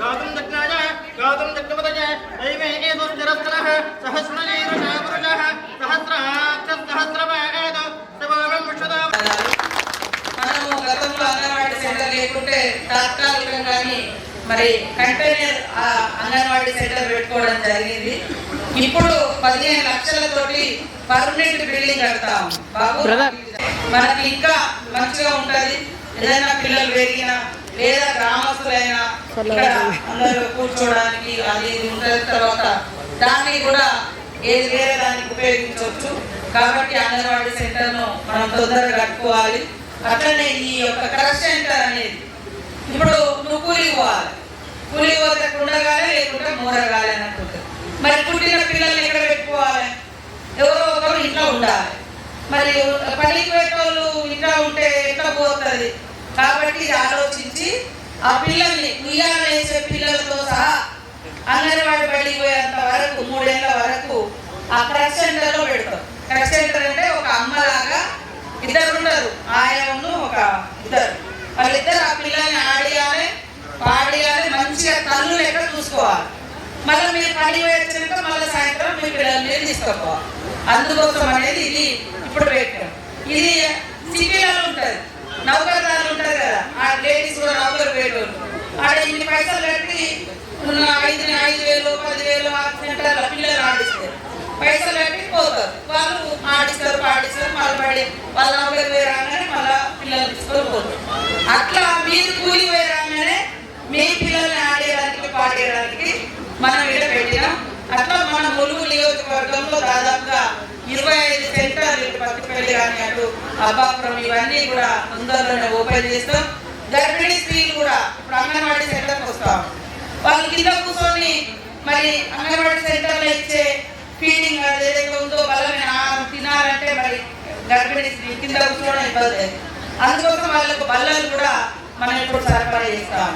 గాతం దగ్నాయ గాతం లేకుంటే తాత్కాలికంగాని మరి కంటైనర్ ఆ అంగన్వాడీ సెంటర్ పెట్టుకోవడం జరిగింది. ఇప్పుడు పదిహేను లక్షలతోటి పర్మనెంట్ బిల్డింగ్ కడతాం బాబు మనకి ఇంకా మంచిగా ఉంటది. ఏదైనా పిల్లలు పెరిగినా లేదా గ్రామస్తులైనా ఇక్కడ అందరూ కూర్చోవడానికి అది ఉంటది. తర్వాత దాన్ని కూడా ఏది వేరే దానికి ఉపయోగించవచ్చు. కాబట్టి అంగన్వాడీ సెంటర్ను మనం తొందరగా కట్టుకోవాలి. అట్లనే ఈ యొక్క క్రష్ సెంటర్ అనేది ఇప్పుడు నువ్వు కూలికి పోవాలి. కూలికి పోతే కుండగాలి లేకుంటే మూరగాలి అని అనుకుంటుంది మరి పుట్టిన పిల్లల్ని ఎక్కడ పెట్టుకోవాలి? ఎవరో ఒకరు ఇంట్లో ఉండాలి. మరి పనికి పెట్టేవాళ్ళు ఇంట్లో ఉంటే ఎట్లా పోతుంది? కాబట్టి ఇది ఆలోచించి ఆ పిల్లల్ని ఉయ్యాల వేసే పిల్లలతో సహా అంగన్వాడి బడికి పోయేంత వరకు మూడేళ్ళ వరకు ఆ క్రష్ సెంటర్లో పెడతాం క్రష్ సెంటర్ అంటే ఒక అమ్మలాగా ఇద్దరు ఉండరు. ఆయనను ఒక ఇద్దరు. వాళ్ళిద్దరు ఆ పిల్లల్ని పాడియాలి మంచిగా తల్లు లెక్క చూసుకోవాలి? మళ్ళీ మీరు పని వచ్చినాక మళ్ళీ సాయంత్రం మీ పిల్లల్ని తీసుకుపోవాలి. అందుకోసం అనేది ఇది ఇప్పుడు పెట్టాం. ఇది సిటీలలో ఉంటుంది. నౌకర్దారులు ఉంటారు కదా ఆ లేడీస్ కూడా నౌకరు పెట్టారు ఆడ ఇన్ని పైసలు కట్టి ఉన్న ఐదు ఐదు వేలు పదివేలు ఆ సెంటర్ల పిల్లలు ఆడిస్తారు పైసలు కట్టి పోతారు వాళ్ళు ఆడిస్తారు పాడిస్తారు మళ్ళీ పడి వాళ్ళ నౌకరు పోయి రాగానే మళ్ళీ పిల్లలు తీసుకొని పోతారు అట్లా మీరు కూలి పోయి రాగానే మీ పిల్లల్ని ఆడేయడానికి పాడేయడానికి మనం ఇక్కడ పెట్టినాం అట్లా మన ములుగు నియోజకవర్గంలో దాదాపుగా ఇరవై ఐదు సెంటర్లు ఇటు పత్తిపల్లి కానీ అటు అబ్బాపురం ఇవన్నీ కూడా తొందరలోనే ఓపెన్ చేస్తాం. గర్భిణీ స్త్రీలు కూడా ఇప్పుడు అంగన్వాడీ సెంటర్కి వస్తాం. వాళ్ళు కింద కూర్చొని మరి అంగన్వాడీ సెంటర్లో ఇచ్చే ఫీడింగ్ అది ఏదైతే ఉందో బలమైన ఆహారం తినాలంటే మరి గర్భిణీ స్త్రీ కింద కూర్చోవడం ఇబ్బంది. అందుకోసం వాళ్ళకు బల్లలు కూడా మనం ఇప్పుడు సరఫరా చేస్తాం.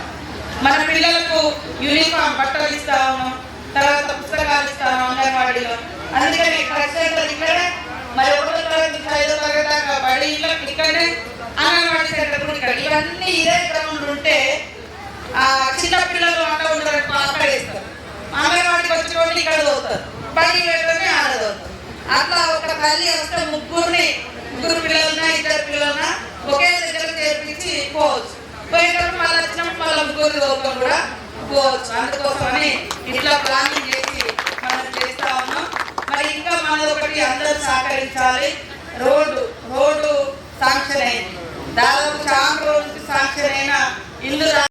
మన పిల్లలకు యూనిఫామ్ బట్టలు ఇస్తా ఉన్నాం తర్వాత పుస్తకాలు ఇస్తాము అంగన్వాడీలో. అందుకని సెంటర్ ఇక్కడ మరి ఒకటో తరగతి ఐదో తరగతి దాకా బడి ఇళ్ళకి ఇక్కడనే అంగన్వాడీ సెంటర్ కూడా ఇక్కడ ఇవన్నీ ఇదే గ్రౌండ్ ఉంటే ఆ చిన్న పిల్లలు ఆట ఉండరు అక్కడ వేస్తారు అంగన్వాడికి వచ్చి ఇక్కడ చదువుతారు బడి పెట్టడమే ఆడ చదువుతారు అట్లా ఒక తల్లి వస్తే ముగ్గురిని ముగ్గురు పిల్లలున్నా ఇద్దరు పిల్లలన్నా ఒకే దగ్గర చేర్పించి పోవచ్చు. పోయేటప్పుడు మళ్ళీ వచ్చినప్పుడు మళ్ళీ ముగ్గురు లోకం కూడా పోవచ్చు. అందుకోసమని ఇట్లా ప్లానింగ్ చేసి మనం చేస్తా ఉన్నాం. మరి ఇంకా మనది ఒకటి అందరూ సహకరించాలి. రోడ్డు రోడ్డు శాంక్షన్ అయింది దాదాపు చాలా రోజులకి శాంక్షన్ అయిన ఇల్లు